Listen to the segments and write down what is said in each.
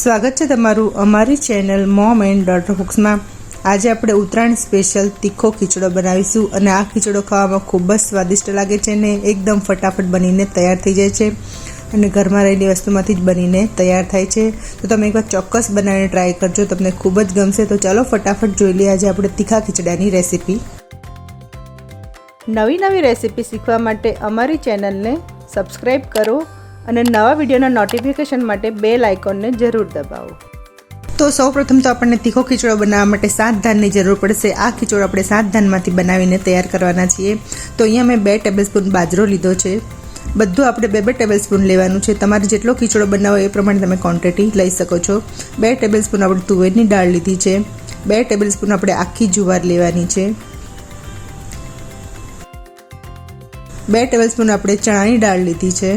સ્વાગત છે તમારું અમારી ચેનલ મોમ એન્ડ ડોટર બુક્સમાં આજે આપણે ઉત્તરાયણ સ્પેશિયલ તીખો ખીચડો બનાવીશું અને આ ખીચડો ખાવામાં ખૂબ જ સ્વાદિષ્ટ લાગે છે ને એકદમ ફટાફટ બનીને તૈયાર થઈ જાય છે અને ઘરમાં રહેલી વસ્તુમાંથી જ બનીને તૈયાર થાય છે. તો તમે એકવાર ચોક્કસ બનાવીને ટ્રાય કરજો, તમને ખૂબ જ ગમશે. તો ચાલો ફટાફટ જોઈ લઈએ આજે આપણે તીખા ખીચડાની રેસીપી. નવી નવી રેસીપી શીખવા માટે અમારી ચેનલને સબસ્ક્રાઈબ કરો અને નવા વિડીયોના નોટિફિકેશન માટે બેલ આઇકોનને જરૂર દબાવો. તો સૌપ્રથમ તો આપણને તીખો ખીચડો બનાવવા માટે સાત ધાનની જરૂર પડશે. આ ખીચડો આપણે સાત ધાનમાંથી બનાવીને તૈયાર કરવાના છીએ. તો અહીંયા મેં બે ટેબલસ્પૂન બાજરો લીધો છે. બધું આપણે બે બે ટેબલસ્પૂન લેવાનું છે. તમારે જેટલો ખીચડો બનાવો એ પ્રમાણે તમે ક્વોન્ટિટી લઈ શકો છો. બે ટેબલસ્પૂન આપણે તુવેરની દાળ લીધી છે. બે ટેબલસ્પૂન આપણે આખી જુવાર લેવાની છે. બે ટેબલસ્પૂન આપણે ચણાની દાળ લીધી છે.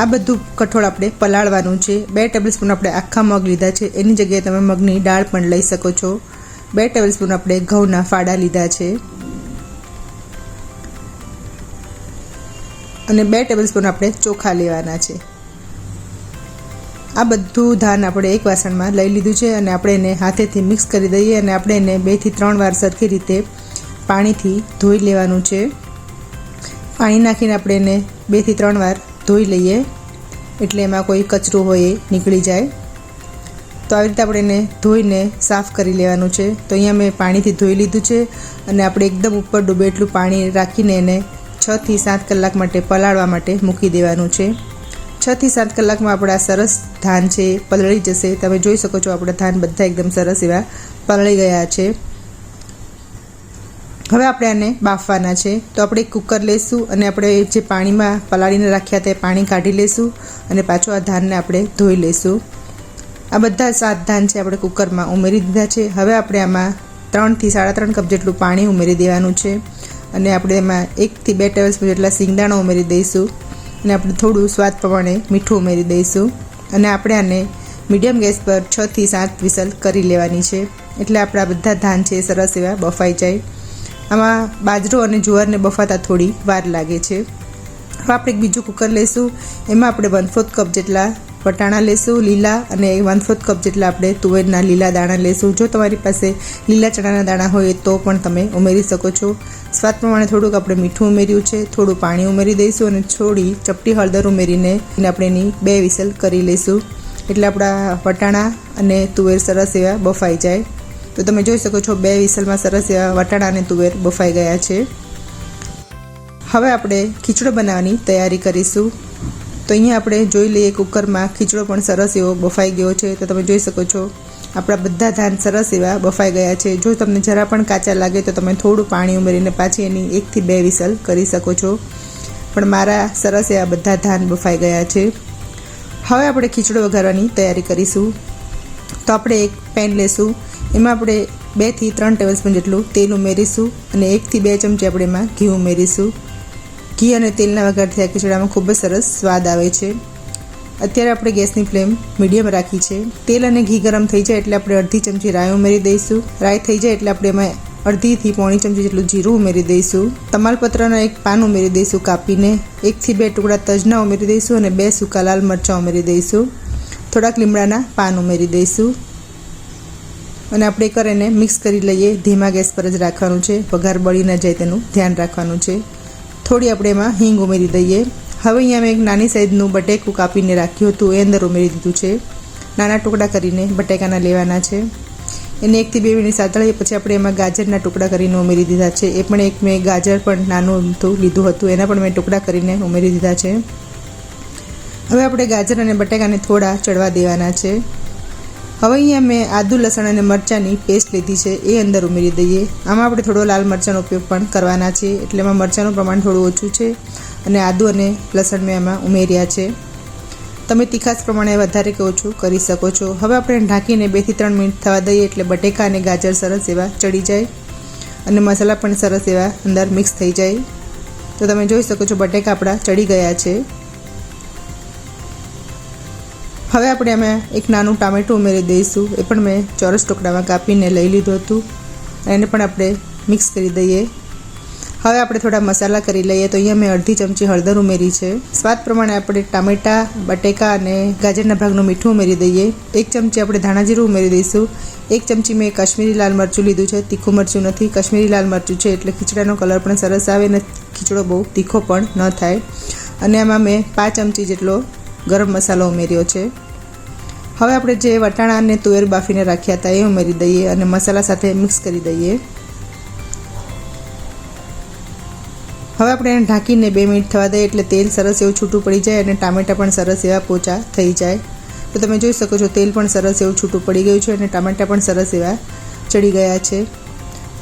આ બધું કઠોળ આપણે પલાળવાનું છે. બે ટેબલસ્પૂન આપણે આખા મગ લીધા છે. એની જગ્યાએ તમે મગની દાળ પણ લઈ શકો છો. બે ટેબલસ્પૂન આપણે ઘઉંના ફાડા લીધા છે. અને બે ટેબલસ્પૂન આપણે ચોખા લેવાના છે. આ બધું ધાન આપણે એક વાસણમાં લઈ લીધું છે અને આપણે એને હાથેથી મિક્સ કરી દઈએ અને આપણે એને બેથી ત્રણ વાર સરખી રીતે પાણીથી ધોઈ લેવાનું છે. પાણી નાખીને આપણે એને બેથી ત્રણ વાર ધોઈ લઈએ. એટલે એમાં કોઈ કચરો હોય એ નીકળી જાય. તો આવી રીતે આપણે એને ધોઈને સાફ કરી લેવાનું છે. તો અહીંયા મેં પાણીથી ધોઈ લીધું છે અને આપણે એકદમ ઉપર ડૂબે એટલું પાણી રાખીને એને છથી સાત કલાક માટે પલાળવા માટે મૂકી દેવાનું છે. છથી સાત કલાકમાં આપણા સરસ ધાન છે પલળી જશે. તમે જોઈ શકો છો, આપણા ધાન બધા એકદમ સરસ એવા પલળી ગયા છે. હવે આપણે આને બાફવાના છે. તો આપણે કુકર લઈશું અને આપણે જે પાણીમાં પલાળીને રાખ્યા તે પાણી કાઢી લઈશું અને પાછું આ ધાનને આપણે ધોઈ લઈશું. આ બધા સાત ધાન છે આપણે કુકરમાં ઉમેરી દીધા છે. હવે આપણે આમાં ત્રણથી સાડા ત્રણ કપ જેટલું પાણી ઉમેરી દેવાનું છે. અને આપણે એમાં એકથી બે ટેબલ સ્પૂન જેટલા સિંગદાણા ઉમેરી દઈશું. અને આપણે થોડું સ્વાદ પ્રમાણે મીઠું ઉમેરી દઈશું. અને આપણે આને મીડિયમ ગેસ પર છથી સાત વિસલ કરી લેવાની છે. એટલે આપણા બધા ધાન છે સરસ એવા બફાઈ જાય. આમાં બાજરો અને જુવારને બફાતા થોડી વાર લાગે છે. હવે આપણે એક બીજું કુકર લઈશું. એમાં આપણે વન ફોર્થ કપ જેટલા વટાણા લેશું લીલા અને વન ફોર્થ કપ જેટલા આપણે તુવેરના લીલા દાણા લેશું જો તમારી પાસે લીલા ચણાના દાણા હોય તો પણ તમે ઉમેરી શકો છો. સ્વાદ પ્રમાણે થોડુંક આપણે મીઠું ઉમેર્યું છે, થોડું પાણી ઉમેરી દઈશું અને થોડી ચપટી હળદર ઉમેરીને આપણે એની બે વિસલ કરી લઈશું. એટલે આપણા વટાણા અને તુવેર સરસ એવા બફાઈ જાય. તો તમે જોઈ શકો છો, બે વિસલમાં સરસ વટાણા અને તુવેર બફાઈ ગયા છે. હવે આપણે ખીચડો બનાવવાની તૈયારી કરીશું. તો અહીંયા આપણે જોઈ લઈએ, કુકરમાં ખીચડો પણ સરસ એવો બફાઈ ગયો છે. તો તમે જોઈ શકો છો, આપણા બધા ધાન સરસ એવા બફાઈ ગયા છે. જો તમને જરા પણ કાચા લાગે, તો તમે થોડું પાણી ઉમેરીને પાછી એની એકથી બે વિસલ કરી શકો છો. પણ મારા સરસ એવા બધા ધાન બફાઈ ગયા છે. હવે આપણે ખીચડો વઘારવાની તૈયારી કરીશું. તો આપણે એક પેન લેશું. એમાં આપણે બેથી ત્રણ ટેબલસ્પૂન જેટલું તેલ ઉમેરીશું અને એકથી બે ચમચી આપણે એમાં ઘી ઉમેરીશું. ઘી અને તેલના વઘારથી આ ખીચડામાં ખૂબ જ સરસ સ્વાદ આવે છે. અત્યારે આપણે ગેસની ફ્લેમ મીડિયમ રાખી છે. તેલ અને ઘી ગરમ થઈ જાય એટલે આપણે અડધી ચમચી રાય ઉમેરી દઈશું. રાય થઈ જાય એટલે આપણે એમાં અડધીથી પોણી ચમચી જેટલું જીરું ઉમેરી દઈશું. તમાલપત્રના એક પાન ઉમેરી દઈશું કાપીને. એકથી બે ટુકડા તજના ઉમેરી દઈશું અને બે સૂકા લાલ મરચાં ઉમેરી દઈશું. થોડાક લીમડાના પાન ઉમેરી દઈશું. અને આપણે કરીને મિક્સ કરી લઈએ. ધીમા ગેસ પર જ રાખવાનું છે. વઘાર બળી ન જાય તેનું ધ્યાન રાખવાનું છે. થોડી આપણે એમાં હિંગ ઉમેરી દઈએ. હવે અહીંયા મેં એક નાની સાઈઝનું બટેકું કાપીને રાખ્યું હતું. એ અંદર ઉમેરી દીધું છે. નાના ટુકડા કરીને બટેકાના લેવાના છે. એને એકથી બે મિનિટ સાતળી પછી આપણે એમાં ગાજરના ટુકડા કરીને ઉમેરી દીધા છે. એ પણ એક મેં ગાજર પણ નાનું હતું, લીધું હતું. એના પણ મેં ટુકડા કરીને ઉમેરી દીધા છે. હવે આપણે ગાજર અને બટેકાને થોડા ચડવા દેવાના છે. હવે અહીંયા મેં આદુ, લસણ અને મરચાંની પેસ્ટ લીધી છે, એ અંદર ઉમેરી દઈએ. આમાં આપણે થોડો લાલ મરચાંનો ઉપયોગ પણ કરવાના છે, એટલે એમાં મરચાંનું પ્રમાણ થોડું ઓછું છે, અને આદુ અને લસણ મેં એમાં ઉમેર્યા છે. તમે તીખાસ પ્રમાણે વધારે કે ઓછું કરી શકો છો. હવે આપણે ઢાંકીને બેથી ત્રણ મિનિટ થવા દઈએ, એટલે બટેકા અને ગાજર સરસ એવા ચડી જાય, અને મસાલા પણ સરસ એવા અંદર મિક્સ થઈ જાય. તો તમે જોઈ શકો છો બટેકા આપણા ચડી ગયા છે. હવે આપણે એમાં એક નાનું ટામેટું ઉમેરી દઈશું. એ પણ મેં ચોરસ ટુકડામાં કાપીને લઈ લીધું હતું. એને પણ આપણે મિક્સ કરી દઈએ. હવે આપણે થોડા મસાલા કરી લઈએ. તો અહીંયા મેં અડધી ચમચી હળદર ઉમેરી છે. સ્વાદ પ્રમાણે આપણે ટામેટાં, બટેકા અને ગાજરના ભાગનું મીઠું ઉમેરી દઈએ. એક ચમચી આપણે ધાણા ઉમેરી દઈશું. એક ચમચી મેં કાશ્મીરી લાલ મરચું લીધું છે. તીખું મરચું નથી. કાશ્મીરી લાલ મરચું છે એટલે ખીચડાનો કલર પણ સરસ આવે અને ખીચડો બહુ તીખો પણ ન થાય. અને આમાં મેં પાંચ ચમચી જેટલો ગરમ મસાલો ઉમેર્યો છે. હવે આપણે જે વટાણા અને તુવેર બાફીને રાખ્યા હતા એ ઉમેરી દઈએ અને મસાલા સાથે મિક્સ કરી દઈએ. હવે આપણે એને ઢાંકીને બે મિનિટ થવા દઈએ એટલે તેલ સરસ એવું છૂટું પડી જાય અને ટામેટાં પણ સરસ એવા પોચા થઈ જાય. તો તમે જોઈ શકો છો તેલ પણ સરસ એવું છૂટું પડી ગયું છે અને ટામેટાં પણ સરસ એવા ચડી ગયા છે.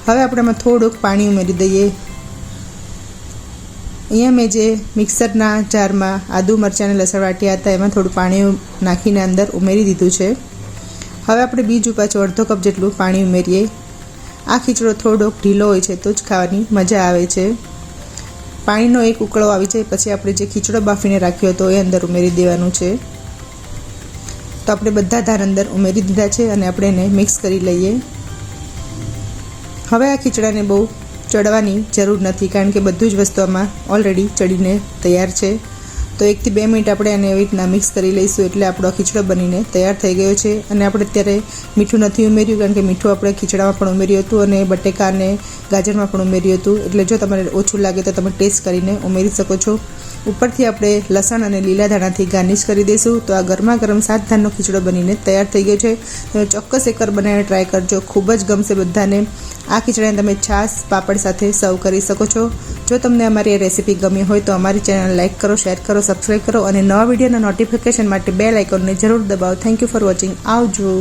હવે આપણે આમાં થોડુંક પાણી ઉમેરી દઈએ. અહીંયા મેં જે મિક્સરના જારમાં આદુ મરચાં અને લસણ વાટ્યા હતા, એમાં થોડું પાણી નાખીને અંદર ઉમેરી દીધું છે. હવે આપણે બીજું પાછું અડધો કપ જેટલું પાણી ઉમેરીએ. આ ખીચડો થોડોક ઢીલો હોય છે તો જ ખાવાની મજા આવે છે. પાણીનો એક ઉકળો આવી જાય, પછી આપણે જે ખીચડો બાફીને રાખ્યો હતો એ અંદર ઉમેરી દેવાનું છે. તો આપણે બધા ધાર અંદર ઉમેરી દીધા છે અને આપણે એને મિક્સ કરી લઈએ. હવે આ ખીચડાને બહુ ચડવાની જરૂર નથી કારણ કે બધું જ વસ્તુ આમાં ઓલરેડી ચડીને તૈયાર છે. તો એકથી બે મિનિટ આપણે એને એવી રીતના મિક્સ કરી લઈશું એટલે આપણો ખીચડો બનીને તૈયાર થઈ ગયો છે. અને આપણે અત્યારે મીઠું નથી ઉમેર્યું કારણ કે મીઠું આપણે ખીચડામાં પણ ઉમેર્યું હતું અને બટેકા અને ગાજરમાં પણ ઉમેર્યું હતું. એટલે જો તમારે ઓછું લાગે તો તમે ટેસ્ટ કરીને ઉમેરી શકો છો. ઉપરથી આપણે લસણ અને લીલા ધાણાથી ગાર્નિશ કરી દઈશું. તો આ ગરમા ગરમ સાત ધાનનો ખીચડો બનીને તૈયાર થઈ ગયો છે. તમે ચોક્કસ એકવાર બનાવીને ટ્રાય કરજો. ખૂબ જ ગમશે બધાને. આ ખીચડાને તમે છાશ, પાપડ સાથે સર્વ કરી શકો છો. જો તમને અમારી આ રેસીપી ગમી હોય તો અમારી ચેનલ લાઇક કરો, શેર કરો સબસ્ક્રાઈબ કરો અને નવા વિડીયોના નોટિફિકેશન માટે બેલ આઇકોનને જરૂર દબાવો. થેન્ક યુ ફોર વોચિંગ આવજો.